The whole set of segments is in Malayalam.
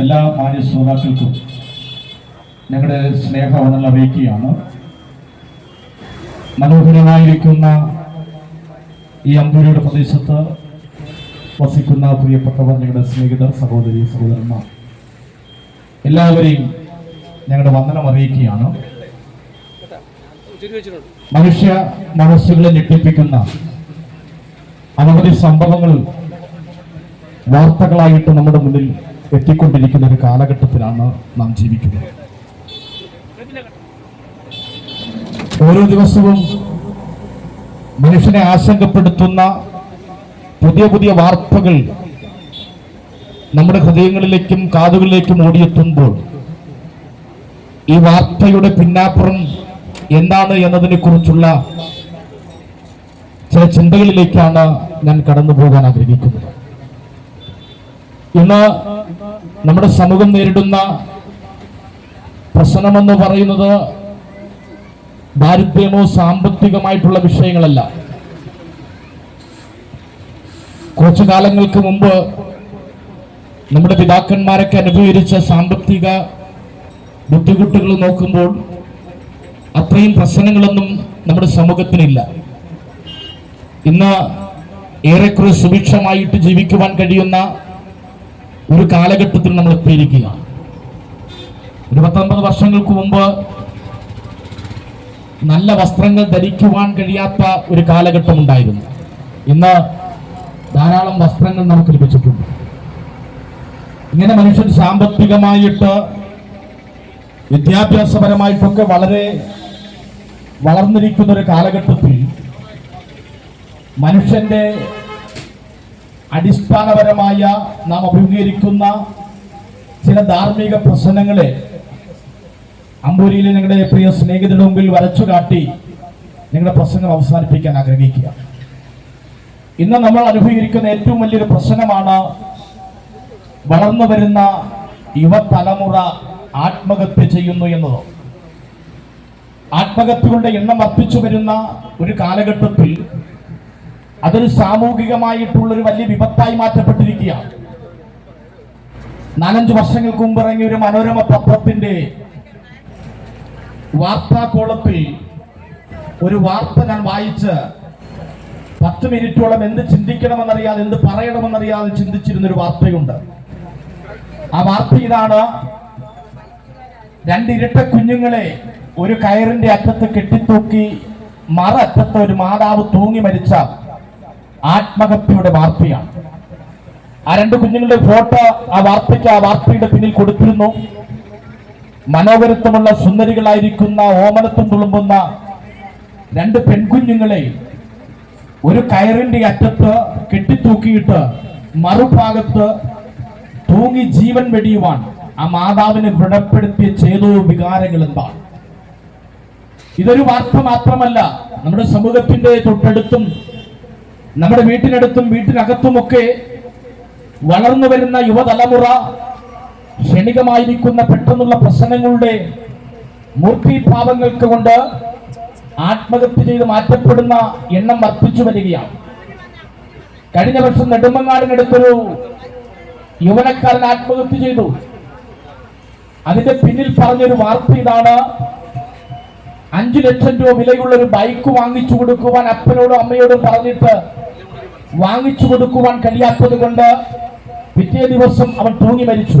എല്ലാ മാന്യ ശ്രോതാക്കൾക്കും ഞങ്ങളുടെ സ്നേഹവന്ദനം അറിയിക്കുകയാണ്. മനോഹരമായിരിക്കുന്ന ഈ അമ്പൂരിയുടെ പ്രദേശത്ത് വസിക്കുന്ന പ്രിയപ്പെട്ടവർ ഞങ്ങളുടെ സ്നേഹിതർ സഹോദരി സഹോദരന്മാർ എല്ലാവരെയും ഞങ്ങളുടെ വന്ദനം അറിയിക്കുകയാണ്. മനുഷ്യ മനസ്സുകളെ ഞെട്ടിപ്പിക്കുന്ന അനവധി സംഭവങ്ങൾ വാർത്തകളായിട്ട് നമ്മുടെ മുന്നിൽ എത്തിക്കൊണ്ടിരിക്കുന്ന ഒരു കാലഘട്ടത്തിലാണ് നാം ജീവിക്കുന്നത്. ഓരോ ദിവസവും മനുഷ്യനെ ആശങ്കപ്പെടുത്തുന്ന പുതിയ പുതിയ വാർത്തകൾ നമ്മുടെ ഹൃദയങ്ങളിലേക്കും കാതുകളിലേക്കും ഓടിയെത്തുമ്പോൾ ഈ വാർത്തയുടെ പിന്നാപ്പുറം എന്താണ് എന്നതിനെ കുറിച്ചുള്ള ചില ചിന്തകളിലേക്കാണ് ഞാൻ കടന്നു പോകാൻ ആഗ്രഹിക്കുന്നത്. ഇന്ന് നമ്മുടെ സമൂഹം നേരിടുന്ന പ്രശ്നമെന്ന് പറയുന്നത് ദാരിദ്ര്യമോ സാമ്പത്തികമായിട്ടുള്ള വിഷയങ്ങളല്ല. കുറച്ചു കാലങ്ങൾക്ക് മുമ്പ് നമ്മുടെ പിതാക്കന്മാരൊക്കെ അനുഭവിച്ച സാമ്പത്തിക ബുദ്ധിമുട്ടുകൾ നോക്കുമ്പോൾ അത്രയും പ്രശ്നങ്ങളൊന്നും നമ്മുടെ സമൂഹത്തിനില്ല. ഇന്ന് ഏറെക്കുറെ സുഭിക്ഷമായിട്ട് ജീവിക്കുവാൻ കഴിയുന്ന ഒരു കാലഘട്ടത്തിൽ നമ്മൾ എത്തിയിരിക്കുകയാണ് ഒരു പത്തൊമ്പത് വർഷങ്ങൾക്ക് മുമ്പ് നല്ല വസ്ത്രങ്ങൾ ധരിക്കുവാൻ കഴിയാത്ത ഒരു കാലഘട്ടം ഉണ്ടായിരുന്നു. ഇന്ന് ധാരാളം വസ്ത്രങ്ങൾ നമുക്ക് ലഭിച്ചിട്ടുണ്ട്. ഇങ്ങനെ മനുഷ്യൻ സാമ്പത്തികമായിട്ട് വിദ്യാഭ്യാസപരമായിട്ടൊക്കെ വളരെ വളർന്നിരിക്കുന്ന ഒരു കാലഘട്ടത്തിൽ മനുഷ്യന്റെ അടിസ്ഥാനപരമായ നാം അഭിമുഖീകരിക്കുന്ന ചില ധാർമ്മിക പ്രശ്നങ്ങളെ അമ്പൂരിയിലെ ഞങ്ങളുടെ പ്രിയ സ്നേഹിതരുടെ മുമ്പിൽ വരച്ചു കാട്ടി നിങ്ങളുടെ പ്രസംഗം അവസാനിപ്പിക്കാൻ ആഗ്രഹിക്കുക. ഇന്ന് നമ്മൾ അനുഭവിക്കുന്ന ഏറ്റവും വലിയൊരു പ്രശ്നമാണ് വളർന്നു വരുന്ന യുവതലമുറ ആത്മഹത്യ ചെയ്യുന്നു എന്നത്. ആത്മഹത്യകളുടെ എണ്ണം വർദ്ധിച്ചു വരുന്ന ഒരു കാലഘട്ടത്തിൽ അതൊരു സാമൂഹികമായിട്ടുള്ള ഒരു വലിയ വിപത്തായി മാറ്റപ്പെട്ടിരിക്കുകയാണ്. നാലഞ്ച് വർഷങ്ങൾക്ക് മുമ്പ് ഇറങ്ങിയ ഒരു മനോരമ പത്രത്തിന്റെ വാർത്താ കോളത്തിൽ ഒരു വാർത്ത ഞാൻ വായിച്ച് പത്ത് മിനിറ്റോളം എന്ത് ചിന്തിക്കണമെന്നറിയാതെ എന്ത് പറയണമെന്നറിയാതെ ചിന്തിച്ചിരുന്ന ഒരു വാർത്തയുണ്ട്. ആ വാർത്ത ഇതാണ് രണ്ടിരട്ട കുഞ്ഞുങ്ങളെ ഒരു കയറിന്റെ അറ്റത്ത് കെട്ടിത്തൂക്കി മറ അറ്റത്ത് ഒരു മാതാവ് തൂങ്ങി മരിച്ച ആത്മഹത്യയുടെ വാർത്തയാണ്. ആ രണ്ട് കുഞ്ഞുങ്ങളുടെ ഫോട്ടോ ആ വാർത്തയ്ക്ക് ആ വാർത്തയുടെ പിന്നിൽ കൊടുത്തിരുന്നു. മനോഹരത്വമുള്ള സുന്ദരികളായിരിക്കുന്ന ഓമനത്വം തുളുമ്പുന്ന രണ്ട് പെൺകുഞ്ഞുങ്ങളെ ഒരു കയറിന്റെ അറ്റത്ത് കെട്ടിത്തൂക്കിയിട്ട് മറുഭാഗത്ത് തൂങ്ങി ജീവൻ വെടിയുവാൻ ആ മാതാവിനെ ദൃഢപ്പെടുത്തിയ ചേതോ വികാരങ്ങൾ എന്താണ് ഇതൊരു വാർത്ത മാത്രമല്ല നമ്മുടെ സമൂഹത്തിന്റെ തൊട്ടടുത്തും നമ്മുടെ വീട്ടിനടുത്തും വീട്ടിനകത്തുമൊക്കെ വളർന്നു വരുന്ന യുവതലമുറ ക്ഷണികമായിരിക്കുന്ന പെട്ടെന്നുള്ള പ്രശ്നങ്ങളുടെ മൂർത്തിഭാവങ്ങൾക്ക് കൊണ്ട് ആത്മഹത്യ ചെയ്ത് മാറ്റപ്പെടുന്ന എണ്ണം വർദ്ധിച്ചു വരികയാണ്. കഴിഞ്ഞ വർഷം നെടുമങ്ങാടിനടുത്തൊരു യുവനക്കാരൻ ആത്മഹത്യ ചെയ്തു. അതിന്റെ പിന്നിൽ പറഞ്ഞൊരു വാർത്ത ഇതാണ്. അഞ്ചു ലക്ഷം രൂപ വിലയുള്ള ഒരു ബൈക്ക് വാങ്ങിച്ചു കൊടുക്കുവാൻ അപ്പനോടും അമ്മയോടും പറഞ്ഞിട്ട് വാങ്ങിച്ചു കൊടുക്കുവാൻ കഴിയാത്തത് കൊണ്ട് പിറ്റേ ദിവസം അവൻ തൂങ്ങി മരിച്ചു.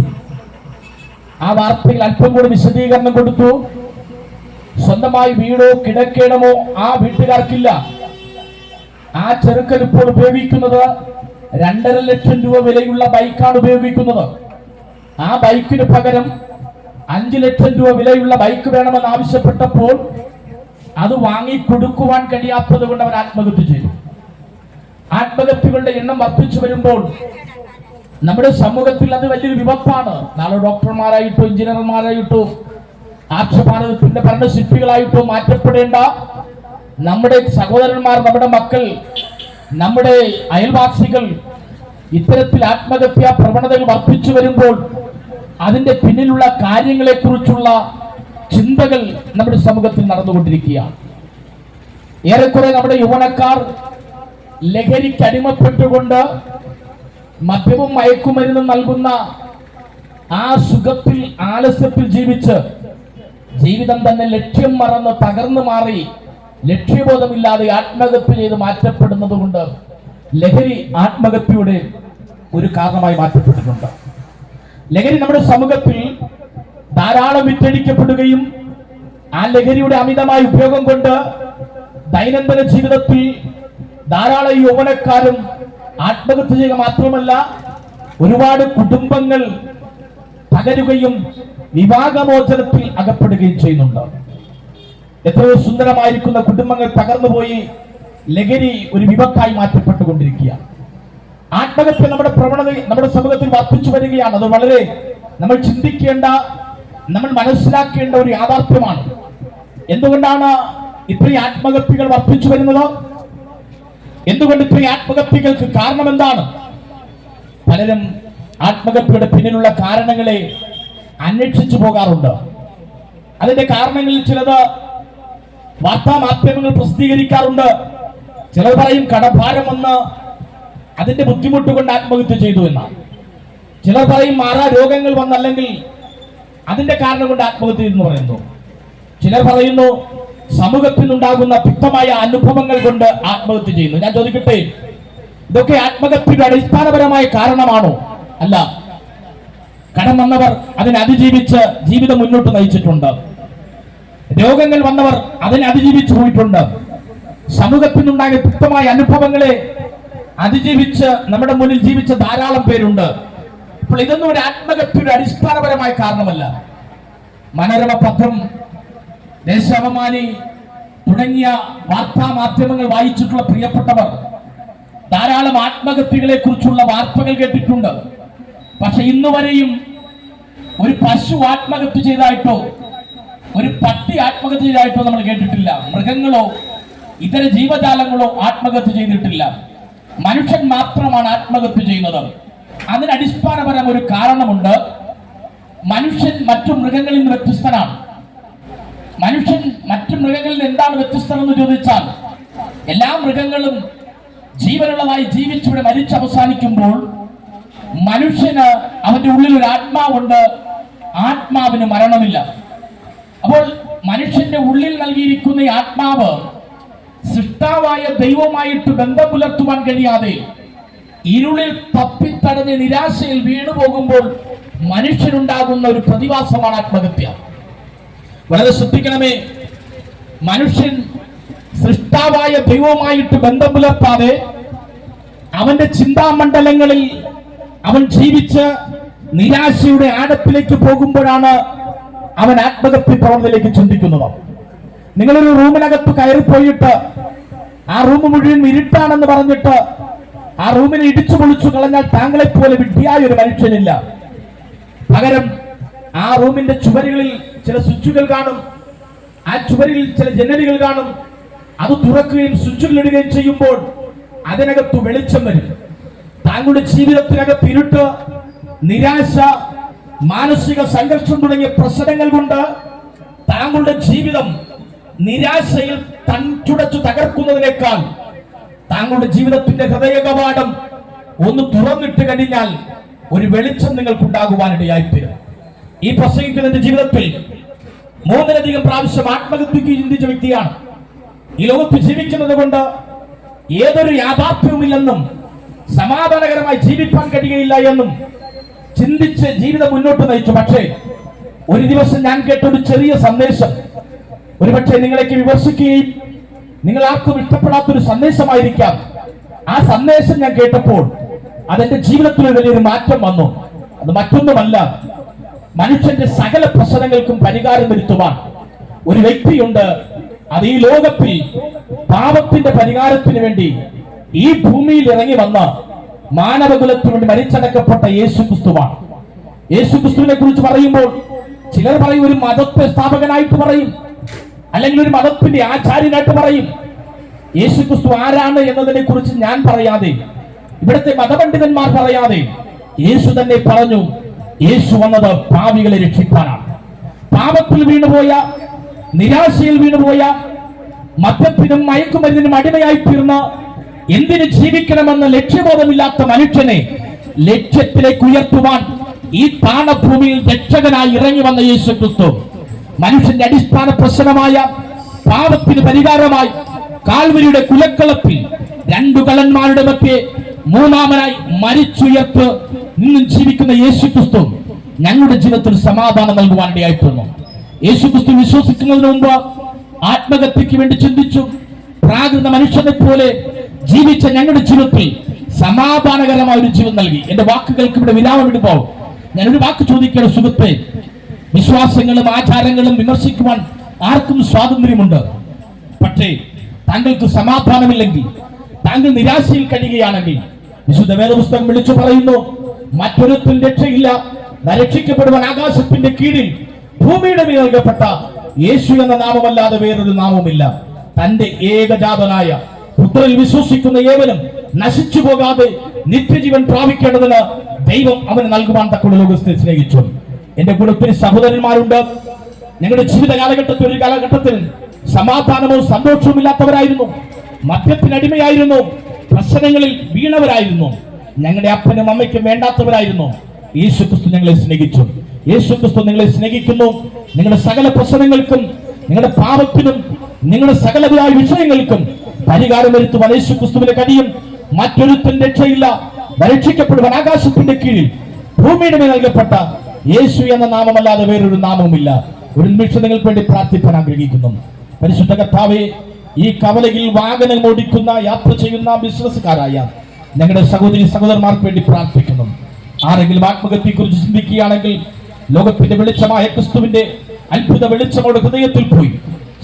ആ വാർത്തയിൽ അല്പം കൂടി വിശദീകരണം കൊടുത്തു. സ്വന്തമായി വീടോ കിടക്കേണമോ ആ വീട്ടുകാർക്കില്ല. ആ ചെറുക്കൻ ഇപ്പോൾ ഉപയോഗിക്കുന്നത് രണ്ടര ലക്ഷം രൂപ വിലയുള്ള ബൈക്കാണ് ഉപയോഗിക്കുന്നത്. ആ ബൈക്കിന് പകരം അഞ്ചു ലക്ഷം രൂപ വിലയുള്ള ബൈക്ക് വേണമെന്ന് ആവശ്യപ്പെട്ടപ്പോൾ അത് വാങ്ങി കൊടുക്കുവാൻ കഴിയാത്തത് കൊണ്ട് അവൻ ആത്മഹത്യ ചെയ്തു. ആത്മഹത്യകളുടെ എണ്ണം വർദ്ധിച്ചു വരുമ്പോൾ നമ്മുടെ സമൂഹത്തിൽ അത് വലിയൊരു വിപത്താണ്. നാളെ ഡോക്ടർമാരായിട്ടോ എഞ്ചിനീയർമാരായിട്ടോ ആക്ഷഭാരതത്തിന്റെ ഭരണശില്പികളായിട്ടോ മാറ്റപ്പെടേണ്ട. നമ്മുടെ സഹോദരന്മാർ നമ്മുടെ മക്കൾ നമ്മുടെ അയൽവാസികൾ ഇത്തരത്തിൽ ആത്മഹത്യാ പ്രവണതകൾ വർദ്ധിച്ചു വരുമ്പോൾ അതിന്റെ പിന്നിലുള്ള കാര്യങ്ങളെ കുറിച്ചുള്ള ചിന്തകൾ നമ്മുടെ സമൂഹത്തിൽ നടന്നുകൊണ്ടിരിക്കുകയാണ്. ഏറെക്കുറെ നമ്മുടെ യുവനക്കാർ ലഹരിക്ക് അടിമപ്പെട്ടുകൊണ്ട് മദ്യവും മയക്കുമരുന്നും നൽകുന്ന ആ സുഖത്തിൽ ആലസ്യത്തിൽ ജീവിച്ച് ജീവിതം തന്നെ ലക്ഷ്യം മറന്ന് തകർന്നു മാറി ലക്ഷ്യബോധമില്ലാതെ ആത്മഹത്യ ചെയ്ത് മാറ്റപ്പെടുന്നത് കൊണ്ട് ലഹരി ആത്മഹത്യയുടെ ഒരു കാരണമായി മാറ്റപ്പെട്ടിട്ടുണ്ട്. ലഹരി നമ്മുടെ സമൂഹത്തിൽ ധാരാളം വിറ്റഴിക്കപ്പെടുകയും ആ ലഹരിയുടെ അമിതമായ ഉപയോഗം കൊണ്ട് ദൈനംദിന ജീവിതത്തിൽ ധാരാളം യൗവനക്കാരും ആത്മഹത്യ ചെയ്യുക മാത്രമല്ല ഒരുപാട് കുടുംബങ്ങൾ തകരുകയും വിവാഹമോചനത്തിൽ അകപ്പെടുകയും ചെയ്യുന്നുണ്ട്. എത്രയോ സുന്ദരമായിരിക്കുന്ന കുടുംബങ്ങൾ തകർന്നുപോയി ലഹരി ഒരു വിപത്തായി മാറ്റപ്പെട്ടുകൊണ്ടിരിക്കുകയാണ്. ആത്മഹത്യ നമ്മുടെ പ്രവണത നമ്മുടെ സമൂഹത്തിൽ വർദ്ധിച്ചു വരികയാണ്. അത് വളരെ നമ്മൾ ചിന്തിക്കേണ്ട നമ്മൾ മനസ്സിലാക്കേണ്ട ഒരു യാഥാർത്ഥ്യമാണ്. എന്തുകൊണ്ടാണ് ഇത്രയും ആത്മഹത്യകൾ വർദ്ധിച്ചു വരുന്നത്? എന്തുകൊണ്ട് ഇത്രയും ആത്മഹത്യകൾക്ക് കാരണം എന്താണ് പലരും ആത്മഹത്യയുടെ പിന്നിലുള്ള കാരണങ്ങളെ അന്വേഷിച്ചു പോകാറുണ്ട്. അതിന്റെ കാരണങ്ങളിൽ ചിലത് വാർത്താ മാധ്യമങ്ങൾ പ്രസിദ്ധീകരിക്കാറുണ്ട്. ചിലർ പറയും കടഭാരം വന്ന് അതിന്റെ ബുദ്ധിമുട്ട് കൊണ്ട് ആത്മഹത്യ ചെയ്തു എന്നാണ്. ചിലർ പറയും മാറാ രോഗങ്ങൾ വന്നല്ലെങ്കിൽ അതിന്റെ കാരണം കൊണ്ട് ആത്മഹത്യ എന്ന് പറയുന്നു. ചിലർ പറയുന്നു സമൂഹത്തിൽ ഉണ്ടാകുന്ന തിക്തമായ അനുഭവങ്ങൾ കൊണ്ട് ആത്മഹത്യ ചെയ്യുന്നു. ഞാൻ ചോദിക്കട്ടെ ഇതൊക്കെ ആത്മഹത്യയുടെ അടിസ്ഥാനപരമായ കാരണമാണോ? അല്ല. കടം വന്നവർ അതിനെ അതിജീവിച്ച് ജീവിതം മുന്നോട്ട് നയിച്ചിട്ടുണ്ട്. രോഗങ്ങൾ വന്നവർ അതിനെ അതിജീവിച്ചു പോയിട്ടുണ്ട്. സമൂഹത്തിനുണ്ടായ തിക്തമായ അനുഭവങ്ങളെ അതിജീവിച്ച് നമ്മുടെ മുന്നിൽ ജീവിച്ച ധാരാളം പേരുണ്ട്. അപ്പോൾ ഇതൊന്നും ഒരു ആത്മഹത്യയുടെ അടിസ്ഥാനപരമായ കാരണമല്ല. മനോരമ പത്രം ദേശാഭിമാനി തുടങ്ങിയ വാർത്താ മാധ്യമങ്ങൾ വായിച്ചിട്ടുള്ള പ്രിയപ്പെട്ടവർ ധാരാളം ആത്മഹത്യകളെ കുറിച്ചുള്ള വാർത്തകൾ കേട്ടിട്ടുണ്ട്. പക്ഷെ ഇന്ന് വരെയും ഒരു പശു ആത്മഹത്യ ചെയ്തായിട്ടോ ഒരു പട്ടി ആത്മഹത്യ ചെയ്തായിട്ടോ നമ്മൾ കേട്ടിട്ടില്ല. മൃഗങ്ങളോ ഇതര ജീവജാലങ്ങളോ ആത്മഹത്യ ചെയ്തിട്ടില്ല. മനുഷ്യൻ മാത്രമാണ് ആത്മഹത്യ ചെയ്യുന്നത്. അതിന് അടിസ്ഥാനപരം ഒരു കാരണമുണ്ട് മനുഷ്യൻ മറ്റു മൃഗങ്ങളിൽ നിന്ന് വ്യത്യസ്തനാണ്. മനുഷ്യൻ മറ്റു മൃഗങ്ങളിൽ എന്താണ് വ്യത്യസ്തമെന്ന് ചോദിച്ചാൽ എല്ലാ മൃഗങ്ങളും ജീവനുള്ളതായി ജീവിച്ചിവിടെ മരിച്ചു അവസാനിക്കുമ്പോൾ മനുഷ്യന് അവന്റെ ഉള്ളിൽ ഒരു ആത്മാവുണ്ട് ആത്മാവിന് മരണമില്ല. അപ്പോൾ മനുഷ്യന്റെ ഉള്ളിൽ നൽകിയിരിക്കുന്ന ഈ ആത്മാവ് സൃഷ്ടാവായ ദൈവമായിട്ട് ബന്ധം പുലർത്തുവാൻ കഴിയാതെ ഇരുളിൽ തപ്പിത്തടഞ്ഞ് നിരാശയിൽ വീണുപോകുമ്പോൾ മനുഷ്യനുണ്ടാകുന്ന ഒരു പ്രതിഭാസമാണ് ആത്മഹത്യ. വളരെ ശ്രദ്ധിക്കണമേ. മനുഷ്യൻ സൃഷ്ടാവായ ദൈവവുമായിട്ട് ബന്ധം പുലർത്താതെ അവന്റെ ചിന്താമണ്ഡലങ്ങളിൽ അവൻ ജീവിച്ച് നിരാശയുടെ ആഴത്തിലേക്ക് പോകുമ്പോഴാണ് അവൻ ആത്മഹത്യ പ്രവണതയിലേക്ക് ചിന്തിക്കുന്നത്. നിങ്ങളൊരു റൂമിനകത്ത് കയറിപ്പോയിട്ട് ആ റൂം മുഴുവൻ ഇരുട്ടാണെന്ന് പറഞ്ഞിട്ട് ആ റൂമിനെ ഇടിച്ചു പൊളിച്ചു കളഞ്ഞാൽ താങ്കളെപ്പോലെ വിഡ്ഢിയായ ഒരു മനുഷ്യനില്ല. പകരം ആ റൂമിന്റെ ചുവരുകളിൽ ചില സ്വിച്ചുകൾ കാണും. ആ ചുവരിൽ ചില ജനലുകൾ കാണും. അത് തുറക്കുകയും സ്വിച്ചുകൾ ഇടുകയും ചെയ്യുമ്പോൾ അതിനകത്ത് വെളിച്ചം വരും. താങ്കളുടെ ജീവിതത്തിനകത്ത് ഇരുട്ട് നിരാശ മാനസിക സംഘർഷം തുടങ്ങിയ പ്രശ്നങ്ങൾ കൊണ്ട് താങ്കളുടെ ജീവിതം നിരാശയിൽ തൻചുടച്ചു തകർക്കുന്നതിനേക്കാൾ താങ്കളുടെ ജീവിതത്തിന്റെ ഹൃദയ കവാടം ഒന്ന് തുറന്നിട്ട് കഴിഞ്ഞാൽ ഒരു വെളിച്ചം നിങ്ങൾക്കുണ്ടാകുവാനിടയായിത്തീരും. ഈ പ്രസംഗിക്കുന്നതിന്റെ ജീവിതത്തിൽ മൂന്നിലധികം പ്രാവശ്യം ആത്മഹത്യക്ക് ചിന്തിച്ച വ്യക്തിയാണ്. ഈ ലോകത്ത് ജീവിക്കുന്നത് കൊണ്ട് ഏതൊരു യാഥാർത്ഥ്യവുമില്ലെന്നും സമാധാനകരമായി ജീവിക്കാൻ കഴിയുകയില്ല എന്നും ചിന്തിച്ച് ജീവിതം മുന്നോട്ട് നയിച്ചു. പക്ഷേ ഒരു ദിവസം ഞാൻ കേട്ട ഒരു ചെറിയ സന്ദേശം. ഒരുപക്ഷെ നിങ്ങളേക്ക് വിമർശിക്കുകയും നിങ്ങൾ ആർക്കും ഇഷ്ടപ്പെടാത്തൊരു സന്ദേശമായിരിക്കാം. ആ സന്ദേശം ഞാൻ കേട്ടപ്പോൾ അതെന്റെ ജീവിതത്തിൽ വലിയൊരു മാറ്റം വന്നു. അത് മറ്റൊന്നുമല്ല മനുഷ്യന്റെ സകല പ്രശ്നങ്ങൾക്കും പരിഹാരം വരുത്തുവാൻ ഒരു വ്യക്തിയുണ്ട്. അത് ഈ ലോകത്തിൽ പാപത്തിന്റെ പരിഹാരത്തിന് വേണ്ടി ഈ ഭൂമിയിൽ ഇറങ്ങി വന്ന മാനവകുലത്തിന് വേണ്ടി മരിച്ചടക്കപ്പെട്ട യേശു ക്രിസ്തുവാണ് യേശു ക്രിസ്തുവിനെ കുറിച്ച് പറയുമ്പോൾ ചിലർ പറയും ഒരു മതത്തെ സ്ഥാപകനായിട്ട് പറയും അല്ലെങ്കിൽ ഒരു മതത്തിന്റെ ആചാര്യനായിട്ട് പറയും. യേശു ക്രിസ്തു ആരാണ് എന്നതിനെ കുറിച്ച് ഞാൻ പറയാതെ ഇവിടുത്തെ മതപണ്ഡിതന്മാർ പറയാതെ യേശു തന്നെ പറഞ്ഞു യേശു വന്നത് പാവികളെ രക്ഷിക്കാനാണ്. പാപത്തിൽ വീണുപോയ നിരാശയിൽ വീണുപോയ മദ്യത്തിനും മയക്കുമരുന്നിനും അടിമയായി തീർന്ന് എന്തിനു ജീവിക്കണമെന്ന് ലക്ഷ്യബോധമില്ലാത്ത മനുഷ്യനെ ലക്ഷ്യത്തിലേക്ക് ഉയർത്തുവാൻ ഈ താണഭൂമിയിൽ രക്ഷകനായി ഇറങ്ങി വന്ന യേശു ക്രിസ്തു മനുഷ്യന്റെ അടിസ്ഥാന പ്രശ്നമായ പാപത്തിന് പരിഹാരമായി കാൽവരിയുടെ കുലക്കളത്തിൽ രണ്ടു കള്ളന്മാരുടെ മധ്യേ മൂന്നാമനായി മരിച്ചുയർത്ത് നിന്നും ജീവിക്കുന്ന യേശു ക്രിസ്തു ഞങ്ങളുടെ ജീവിതത്തിൽ സമാധാനം നൽകുവാൻ ഇടയായിത്തീർന്നു. യേശു ക്രിസ്തു വിശ്വസിക്കുന്നതിന് മുമ്പ് ആത്മഹത്യക്ക് വേണ്ടി ചിന്തിച്ചു. പ്രാകൃത മനുഷ്യനെ പോലെ ജീവിച്ച ഞങ്ങളുടെ ജീവിതത്തിൽ സമാധാനകരമായ ഒരു ജീവൻ നൽകി. എന്റെ വാക്കുകൾക്ക് ഇവിടെ വിരാമം ഇടുമ്പോൾ ഞാൻ ഒരു വാക്ക് ചോദിക്കുന്ന സുഹൃത്തെ വിശ്വാസങ്ങളും ആചാരങ്ങളും വിമർശിക്കുവാൻ ആർക്കും സ്വാതന്ത്ര്യമുണ്ട്. പക്ഷേ താങ്കൾക്ക് സമാധാനമില്ലെങ്കിൽ താങ്കൾ നിരാശയിൽ കഴിയുകയാണെങ്കിൽ വിശുദ്ധ വേദപുസ്തകം വിളിച്ചു പറയുന്നു മറ്റൊരുത്തും രക്ഷയില്ല രക്ഷിക്കപ്പെടുവാൻ ആകാശത്തിന്റെ കീഴിൽ ഭൂമിയുടെ മേൽ നൽകപ്പെട്ട യേശു എന്ന നാമമല്ലാതെ വേറൊരു നാമമില്ല തന്റെ ഏകജാതനായ പുത്രനിൽ വിശ്വസിക്കുന്ന ഏവനും നശിച്ചു പോകാതെ നിത്യജീവൻ പ്രാപിക്കേണ്ടതിന് ദൈവം അവന് നൽകുവാൻ തക്കുള്ള ലോകത്തെ സ്നേഹിച്ചു. എന്റെ കൂടെ ഒത്തിരി സഹോദരന്മാരുണ്ട്. ഞങ്ങളുടെ ജീവിത കാലഘട്ടത്തിൽ ഒരു കാലഘട്ടത്തിൽ സമാധാനമോ സന്തോഷവും ഇല്ലാത്തവരായിരുന്നു. മദ്യത്തിനടിമയായിരുന്നു പ്രശ്നങ്ങളിൽ വീണവരായിരുന്നു. ഞങ്ങളുടെ അപ്പനും അമ്മയ്ക്കും വേണ്ടാത്തവരായിരുന്നു. യേശു ക്രിസ്തു ഞങ്ങളെ സ്നേഹിച്ചു. യേശു ക്രിസ്തു നിങ്ങളെ സ്നേഹിക്കുന്നു. നിങ്ങളുടെ സകല പ്രശ്നങ്ങൾക്കും നിങ്ങളുടെ പാപത്തിനും നിങ്ങളുടെ സകലതായ വിഷയങ്ങൾക്കും പരിഹാരം വരുത്തുവാൻ യേശു ക്രിസ്തുവിന്റെ കടിയും മറ്റൊരുത്തൻ രക്ഷയില്ല. രക്ഷിക്കപ്പെടുവാൻ ആകാശത്തിന്റെ കീഴിൽ ഭൂമിയുടെ മേൽ നൽകപ്പെട്ട യേശു എന്ന നാമമല്ലാതെ വേറൊരു നാമവുമില്ല. ഒരു നിമിഷം നിങ്ങൾക്ക് വേണ്ടി പ്രാർത്ഥിക്കാൻ ആഗ്രഹിക്കുന്നു. പരിശുദ്ധ കർത്താവെ ഈ കവലയിൽ വാഹനം ഓടിക്കുന്ന യാത്ര ചെയ്യുന്ന ബിസിനസ്സുകാരായ ഞങ്ങളുടെ സഹോദരി സഹോദരന്മാർക്ക് വേണ്ടി പ്രാർത്ഥിക്കുന്നു. ആരെങ്കിലും ആത്മഹത്യയെ കുറിച്ച് ചിന്തിക്കുകയാണെങ്കിൽ ലോകത്തിന്റെ വെളിച്ചമായ ക്രിസ്തുവിന്റെ അത്ഭുത വെളിച്ചമോട് ഹൃദയത്തിൽ പോയി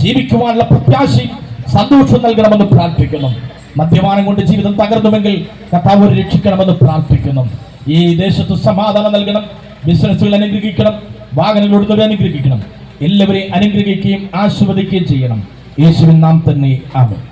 ജീവിക്കുവാനുള്ള പ്രത്യാശയും സന്തോഷം നൽകണമെന്ന് പ്രാർത്ഥിക്കുന്നു. മദ്യപാനം കൊണ്ട് ജീവിതം തകർന്നുവെങ്കിൽ കർത്താവ് രക്ഷിക്കണമെന്ന് പ്രാർത്ഥിക്കുന്നു. ഈ ദേശത്ത് സമാധാനം നൽകണം ബിസിനസ്സുകൾ അനുഗ്രഹിക്കണം വാഹനങ്ങൾ അനുഗ്രഹിക്കണം എല്ലാവരെയും അനുഗ്രഹിക്കുകയും ആസ്വദിക്കുകയും ചെയ്യണം. യേശുവിൻ നാം തന്നെ. ആകും